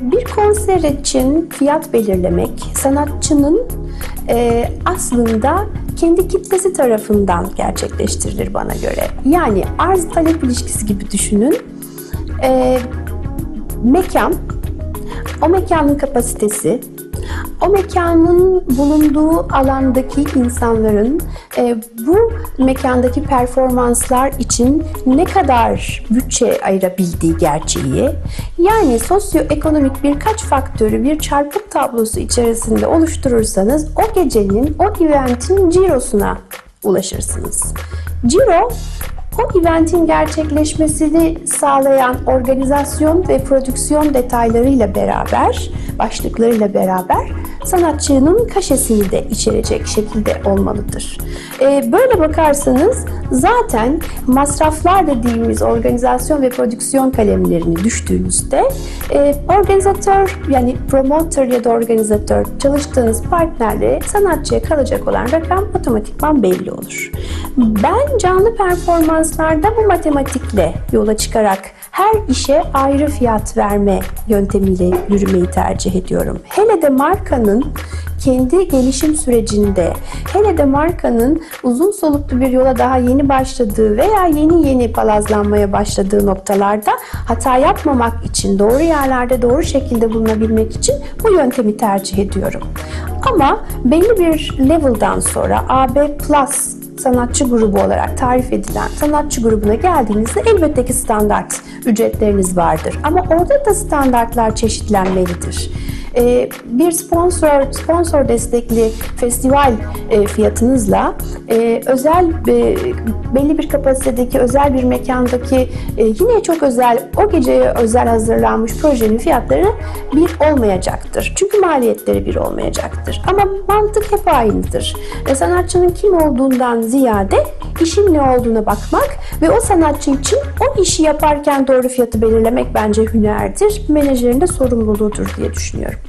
Bir konser için fiyat belirlemek sanatçının e, aslında kendi kitlesi tarafından gerçekleştirilir bana göre. Yani arz talep ilişkisi gibi düşünün. E, mekan, o mekanın kapasitesi, o mekanın bulunduğu alandaki insanların e, bu mekandaki performanslar için ne kadar bütçe ayırabildiği gerçeği, yani sosyoekonomik birkaç faktörü bir çarpık tablosu içerisinde oluşturursanız o gecenin, o eventin cirosuna ulaşırsınız. Ciro o eventin gerçekleşmesini sağlayan organizasyon ve prodüksiyon detaylarıyla beraber, başlıklarıyla beraber sanatçının kaşesini de içerecek şekilde olmalıdır. Ee, böyle bakarsanız zaten masraflar dediğimiz organizasyon ve prodüksiyon kalemlerini düştüğünüzde e, organizatör yani promoter ya da organizatör çalıştığınız partnerle sanatçıya kalacak olan rakam otomatikman belli olur. Ben canlı performanslarda bu matematikle yola çıkarak her işe ayrı fiyat verme yöntemiyle yürümeyi tercih ediyorum. Hele de markanın kendi gelişim sürecinde, hele de markanın uzun soluklu bir yola daha yeni başladığı veya yeni yeni palazlanmaya başladığı noktalarda hata yapmamak için, doğru yerlerde doğru şekilde bulunabilmek için bu yöntemi tercih ediyorum. Ama belli bir level'dan sonra AB Plus sanatçı grubu olarak tarif edilen sanatçı grubuna geldiğinizde elbette ki standart ücretleriniz vardır. Ama orada da standartlar çeşitlenmelidir. Ee, bir sponsor sponsor destekli festival e, fiyatınızla e, özel e, belli bir kapasitedeki özel bir mekandaki e, yine çok özel o geceye özel hazırlanmış projenin fiyatları bir olmayacaktır. Çünkü maliyetleri bir olmayacaktır. Ama mantık hep aynıdır. E, sanatçının kim olduğundan ziyade işin ne olduğuna bakmak ve o sanatçı için o işi yaparken doğru fiyatı belirlemek bence hünerdir. Menajerin de sorumluluğudur diye düşünüyorum.